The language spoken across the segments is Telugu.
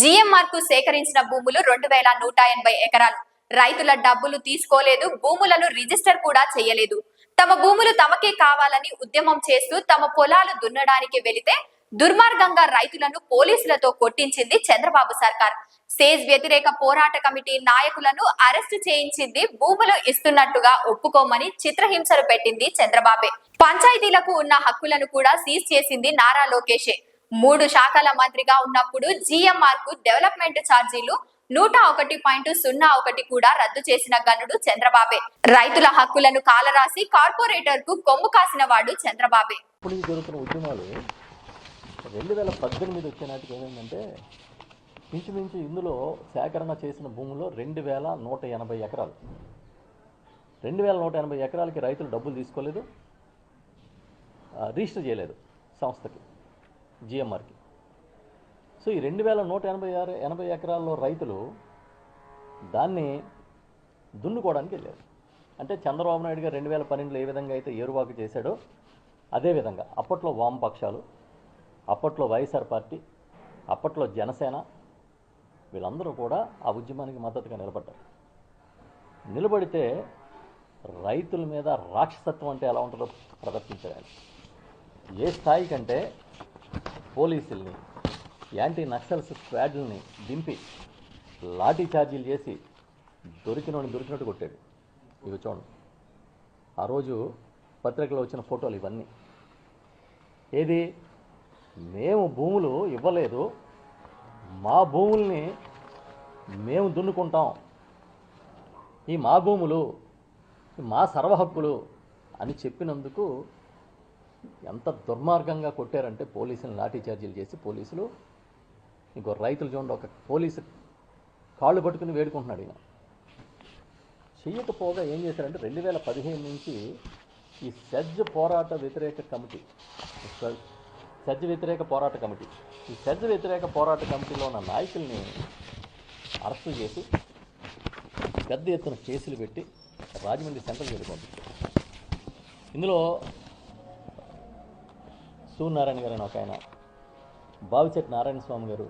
జిఎంఆర్కు సేకరించిన భూములు రెండు వేల నూట ఎనభై ఎకరాలు. రైతుల డబ్బులు తీసుకోలేదు భూములను రిజిస్టర్ కూడా చేయలేదు. తమ భూములు తమకే కావాలని ఉద్యమం చేస్తూ తమ పొలాలు దున్నడానికి వెళితే దుర్మార్గంగా రైతులను పోలీసులతో కొట్టించింది చంద్రబాబు సర్కార్. సేజ్ వ్యతిరేక పోరాట కమిటీ నాయకులను అరెస్టు చేయించింది భూములు ఇస్తున్నట్టుగా ఒప్పుకోమని చిత్రహింసలు పెట్టింది చంద్రబాబే. పంచాయతీలకు ఉన్న హక్కులను కూడా సీజ్ చేసింది నారా లోకేషే. మూడు శాఖల మంత్రిగా ఉన్నప్పుడు జిఎంఆర్కు డెవలప్మెంట్ ఛార్జీలు నూట ఒకటి పాయింట్ సున్నా ఒకటి కూడా రద్దు చేసిన గనుడు చంద్రబాబే. రైతుల హక్కులను కాలరాసి కార్పొరేటర్కు కొమ్ము కాసిన వాడు చంద్రబాబే. ఇప్పుడు జరుగుతున్న ఉద్యమాలు రెండు వేల పద్దెనిమిది వచ్చే నాటికి ఏమైందంటే ఇంచుమించు ఇందులో సేకరణ చేసిన భూములో రెండు వేల నూట ఎనభై ఎకరాలు. రెండు వేల నూట ఎనభై ఎకరాలకి రైతులు డబ్బులు తీసుకోలేదు రిజిస్టర్ చేయలేదు సంస్థకి. జిఎంఆర్కి. సో ఈ రెండు వేల నూట ఎనభై ఆరు ఎనభై ఎకరాల్లో రైతులు దాన్ని దున్నుకోవడానికి వెళ్ళారు. అంటే చంద్రబాబు నాయుడు గారు రెండు వేల పన్నెండులో ఏ విధంగా అయితే ఏరువాకు చేశాడో అదేవిధంగా అప్పట్లో వామపక్షాలు అప్పట్లో వైఎస్ఆర్ పార్టీ అప్పట్లో జనసేన వీళ్ళందరూ కూడా ఆ ఉద్యమానికి మద్దతుగా నిలబడ్డారు. నిలబడితే రైతుల మీద రాక్షసత్వం అంటే ఎలా ఉంటుందో ప్రదర్శించారు ఏ స్థాయి కంటే పోలీసుల్ని యాంటీ నక్సల్స్ స్క్వాడ్ని దింపి లాఠీ ఛార్జీలు చేసి దొరికినోని దొరికినట్టు కొట్టాడు. ఇవి చూడండి. ఆ రోజు పత్రికలో వచ్చిన ఫోటోలు ఇవన్నీ. ఏది? మేము భూములు ఇవ్వలేదు. మా భూముల్ని మేము దున్నుకుంటాం. ఈ మా భూములు మా సర్వహక్కులు అని చెప్పినందుకు ఎంత దుర్మార్గంగా కొట్టారంటే పోలీసులు లాఠీ చార్జీలు చేసి పోలీసులు ఇంకో రైతులు చూడండి ఒక పోలీసు కాళ్ళు పట్టుకుని వేడుకుంటున్నాడు ఈయన. చెయ్యకపోగా ఏం చేశారంటే రెండు వేల పదిహేను నుంచి ఈ సెజ్ పోరాట వ్యతిరేక కమిటీ సెజ్ వ్యతిరేక పోరాట కమిటీ ఈ సెజ్ వ్యతిరేక పోరాట కమిటీలో ఉన్న నాయకుల్ని అరెస్టు చేసి పెద్ద ఎత్తున కేసులు పెట్టి రాజమండ్రి సెంట్రల్ జైలు పంపించారు. ఇందులో సూర్యనారాయణ గారు అని ఒక ఆయన బావిచెట్టి నారాయణ స్వామి గారు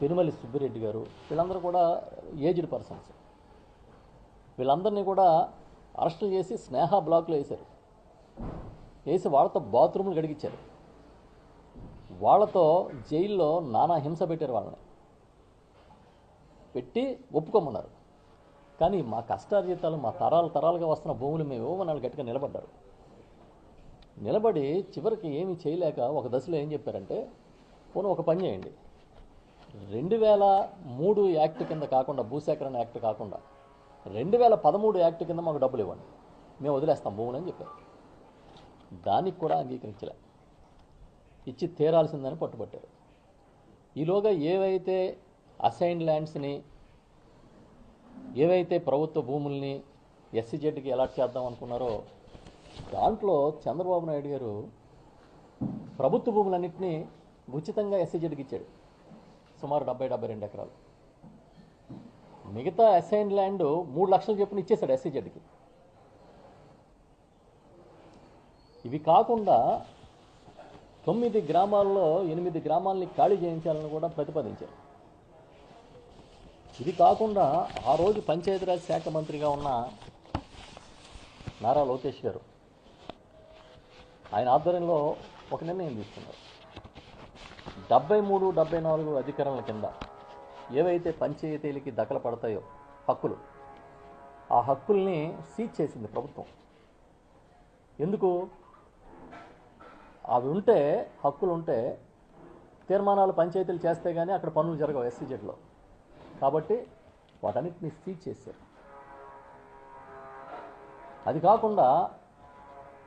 పెనుమల్లి సుబ్బిరెడ్డి గారు వీళ్ళందరూ కూడా ఏజ్డ్ పర్సన్స్ వీళ్ళందరినీ కూడా అరెస్టులు చేసి స్నేహ బ్లాక్లో వేశారు. వేసి వాళ్ళతో బాత్రూములు గడిగించారు వాళ్ళతో జైల్లో నానా హింస పెట్టారు వాళ్ళని. పెట్టి ఒప్పుకోమన్నారు. కానీ మా కష్టార్జితాలు మా తరాలు తరాలుగా వస్తున్న భూములు మేము ఇవ్వమని వాళ్ళు గట్టిగా నిలబడ్డారు. నిలబడి చివరికి ఏమి చేయలేక ఒక దశలో ఏం చెప్పారంటే పోనీ ఒక పని చేయండి. రెండు వేల మూడు యాక్ట్ కింద కాకుండా భూసేకరణ యాక్ట్ కాకుండా రెండు వేల పదమూడు యాక్ట్ కింద మాకు డబ్బులు ఇవ్వండి. మేము వదిలేస్తాం భూములు అని చెప్పారు. దానికి కూడా అంగీకరించలే. ఇచ్చి తీరాల్సిందని పట్టుబట్టారు. ఈలోగా ఏవైతే అసైన్ ల్యాండ్స్ని ఏవైతే ప్రభుత్వ భూముల్ని ఎస్సీజెడ్కి అలాట్ చేద్దాం అనుకున్నారో దాంట్లో చంద్రబాబు నాయుడు గారు ప్రభుత్వ భూములన్నింటినీ ఉచితంగా ఎస్సీజెడ్కి ఇచ్చాడు. సుమారు డెబ్బై డెబ్బై రెండు ఎకరాలు. మిగతా అసైన్ ల్యాండ్ మూడు లక్షలు చెప్పున ఇచ్చేశాడు ఎస్సీజెడ్కి ఇవి కాకుండా తొమ్మిది గ్రామాల్లో ఎనిమిది గ్రామాలని ఖాళీ చేయించాలని కూడా ప్రతిపాదించారు. ఇది కాకుండా ఆ రోజు పంచాయతీరాజ్ శాఖ మంత్రిగా ఉన్న నారా లోకేష్ గారు ఆయన ఆధ్వర్యంలో ఒక నిర్ణయం తీసుకున్నారు. డెబ్బై మూడు డెబ్బై నాలుగు అధికారుల కింద ఏవైతే పంచాయతీలకి దఖలు పడతాయో హక్కులు ఆ హక్కుల్ని సీజ్ చేసింది ప్రభుత్వం. ఎందుకు? అవి ఉంటే హక్కులు ఉంటే తీర్మానాలు పంచాయతీలు చేస్తే కానీ అక్కడ పనులు జరగవు ఎస్సీజెడ్లో. కాబట్టి వాటన్నిటిని సీజ్ చేశారు. అది కాకుండా